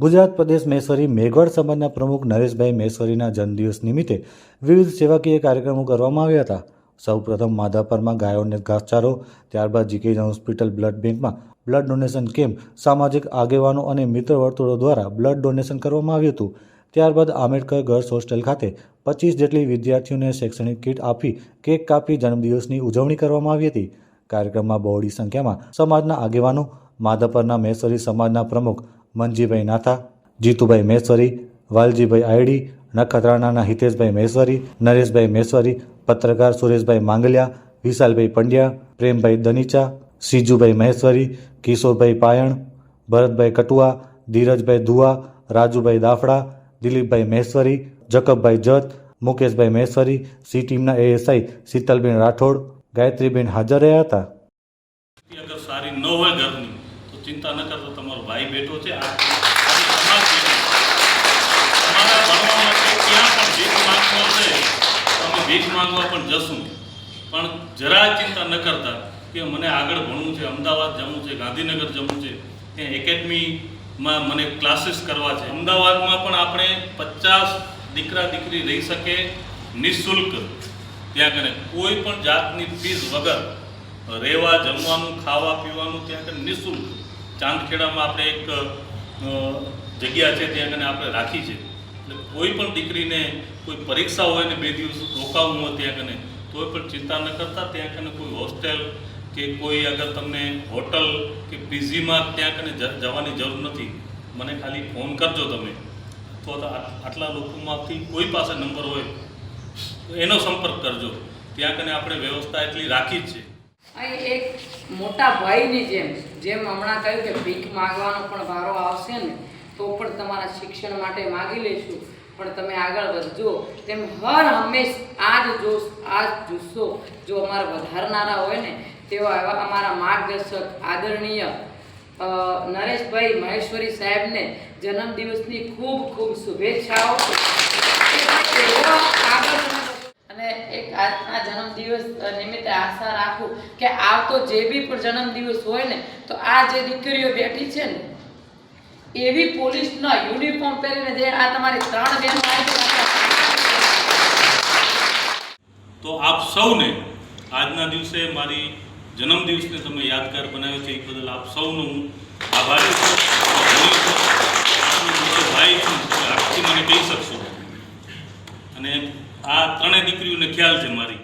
ગુજરાત પ્રદેશ મેશ્વરી મેઘવાડ સમાજના પ્રમુખ નરેશભાઈ મેશ્વરીના જન્મદિવસ નિમિત્તે વિવિધ સેવાકીય કાર્યક્રમો કરવામાં આવ્યા હતા. સૌપ્રથમ માધાપરમાં ગાયોને ઘાસચારો ત્યારબાદ જીકેજ હોસ્પિટલ બ્લડ બેંકમાં બ્લડ ડોનેશન કેમ્પ, સામાજિક આગેવાનો અને મિત્ર વર્તુળો દ્વારા બ્લડ ડોનેશન કરવામાં આવ્યું હતું. ત્યારબાદ આંબેડકર ગર્લ્સ હોસ્ટેલ ખાતે પચીસ જેટલી વિદ્યાર્થીઓને શૈક્ષણિક કીટ આપી કેક કાપી જન્મદિવસની ઉજવણી કરવામાં આવી હતી. કાર્યક્રમમાં બહોળી સંખ્યામાં સમાજના આગેવાનો, માધાપરના મેસરી સમાજના પ્રમુખ મનજીભાઈ નાથા, જીતુભાઈ મહેશ્વરી વાલજીભાઈ આયડી, નખત્રાણાના હિતેશભાઈ મહેશ્વરી નરેશભાઈ મહેશ્વરી પત્રકાર સુરેશભાઈ માંગલિયા, વિશાલભાઈ પંડ્યા, પ્રેમભાઈ દનીચા, સીજુભાઈ મહેશ્વરી, કિશોરભાઈ પાયણ, ભરતભાઈ કટુઆ, ધીરજભાઈ ધુઆ, રાજુભાઈ દાફડા, દિલીપભાઈ મહેશ્વરી જકબભાઈ જત, મુકેશભાઈ મહેશ્વરી સી ટીમના એએસઆઈ શીતલબેન રાઠોડ, ગાયત્રીબેન હાજર રહ્યા હતા. સારી ન હોય ઘરની તો ચિંતા ન કરતો તમારો ભાઈ બેઠો છે. આ. તમારા ભણવા પણ ભીખ માંગવા છે અમે ભીખ માંગવા પણ જશું. પણ જરા ચિંતા ન કરતા કે મને આગળ ભણવું છે, અમદાવાદ જવું છે, ગાંધીનગર જવું છે ત્યાં એકેડમીમાં મને ક્લાસીસ કરવા છે. અમદાવાદમાં પણ આપણે પચાસ દીકરા દીકરી રહી શકે નિઃશુલ્ક. ત્યાં કને કોઈ પણ જાતની ફીસ વગર રહેવા જમવાનું, ખાવા, પીવાનું ત્યાં કને નિઃશુલ્ક. ચાંદખેડામાં આપણે એક જગ્યા છે ત્યાં કને આપણે રાખી છે. એટલે કોઈ પણ દીકરીને કોઈ પરીક્ષા હોય ને બે દિવસ રોકાવું હોય ત્યાં કને તોય પણ ચિંતા ન કરતા. ત્યાં કને કોઈ હોસ્ટેલ કે કોઈ અગર તમને હોટલ કે પીજીમાં ત્યાં જ- જવાની જરૂર નથી, મને ખાલી ફોન કરજો તમે. તો તો આટલા લોકોમાંથી કોઈ પાસે નંબર હોય, તો એનો સંપર્ક કરજો. ત્યાં કને આપણે વ્યવસ્થા એટલી રાખી જ છે. અહીં એક મોટા ભાઈની જેમ જેમ હમણાં કહ્યું કે ભીખ માગવાનો પણ વારો આવશે ને, તો પણ તમારા શિક્ષણ માટે માગી લઈશું. પણ તમે આગળ વધજો. તેમ હર હંમેશ આ જ જોશ આ જ જુસ્સો જો અમારા વધારનારા હોય ને, તેવા એવા અમારા માર્ગદર્શક, આદરણીય નરેશભાઈ મહેશ્વરી સાહેબને જન્મદિવસની ખૂબ ખૂબ શુભેચ્છાઓ. આગળ અને એક આજના જન્મદિવસ નિમિત્તે આશા રાખું કે આવતો જે બી પણ જન્મદિવસ હોય ને, તો આ જે દીકરીઓ બેઠી છે ને, એવી પોલીસના યુનિફોર્મ પહેરીને જે આ તમારી ત્રણ બહેનો તો આપ સૌને આજના દિવસે મારી જન્મદિવસને તમે યાદગાર બનાવ્યો છે, એ બદલ આપ સૌનો હું આભારી છું. ભાઈ છું આખી મને કહી શકશો. અને આ ત્રણેય દીકરીઓને ખ્યાલ છે મારી.